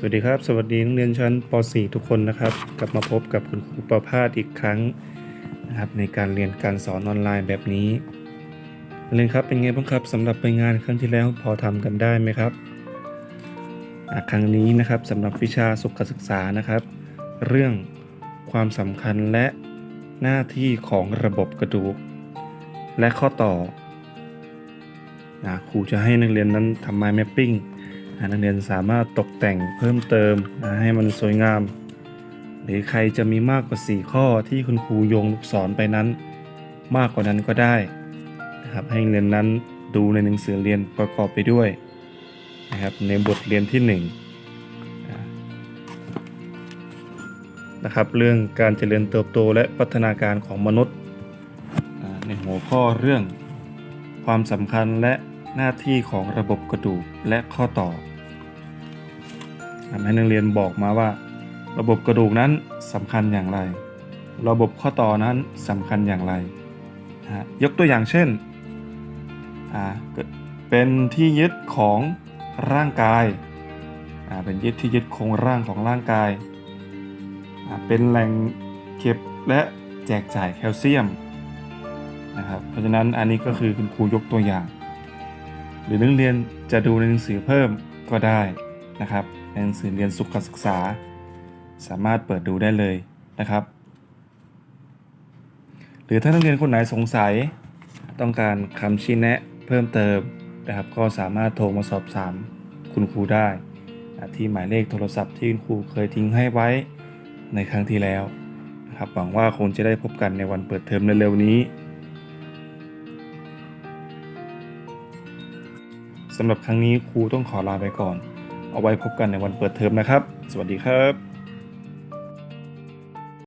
สวัสดีครับ สวัสดีนักเรียนชั้นป .4 ทุกคนนะครับ กลับมาพบกับคุณครูประภาสอีกครั้งนะครับในการเรียนการสอนออนไลน์แบบนี้นักเรียนครับเป็นไงบ้างครับสำหรับไปงานครั้งที่แล้วพอทำกันได้ไหมครับครั้งนี้นะครับสำหรับวิชาสุขศึกษานะครับ เรื่องความสำคัญและหน้าที่ของระบบกระดูก และข้อต่อนะครูจะให้นักเรียนนั้นทำ mind mapping อ่า นักเรียนสามารถตกแต่งเพิ่มเติมนะให้มันสวยงาม หรือใครจะมีมากกว่า 4 ข้อที่คุณครูโยงลูกศรไปนั้น มากกว่านั้นก็ได้นะครับให้นักเรียนนั้นดูในหนังสือเรียนประกอบไปด้วยนะครับในบทเรียนที่1อ่านะครับเรื่องการเจริญเติบโตและพัฒนาการของมนุษย์ ในหัวข้อเรื่องความสำคัญและหน้าที่ของระบบกระดูกและข้อต่อ ทำให้นักเรียนบอกมาว่า ระบบกระดูกนั้นสำคัญอย่างไร ระบบข้อต่อนั้นสำคัญอย่างไร ยกตัวอย่างเช่น เป็นที่ยึดของร่างกาย เป็นยึดที่ยึดโครงร่างของร่างกาย เป็นแหล่งเก็บและแจกจ่ายแคลเซียมนะครับ เพราะฉะนั้นอันนี้ก็คือคุณครูยกตัวอย่าง หรือนักเรียนจะดูในหนังสือเพิ่มก็ได้นะครับ ในหนังสือเรียนสุขศึกษา สามารถเปิดดูได้เลยนะครับ หรือถ้านักเรียนคนไหนสงสัย ต้องการคำชี้แนะเพิ่มเติมนะครับ ก็สามารถโทรมาสอบถามคุณครูได้ ที่หมายเลขโทรศัพท์ที่คุณครูเคยทิ้งให้ไว้ในครั้งที่แล้วนะครับหวังว่าคงจะได้พบกันในวันเปิดเทอมเร็วๆนี้สำหรับครั้งนี้ครูต้องขอลาไปก่อน เอาไว้พบกันในวันเปิดเทอมนะครับ สวัสดีครับ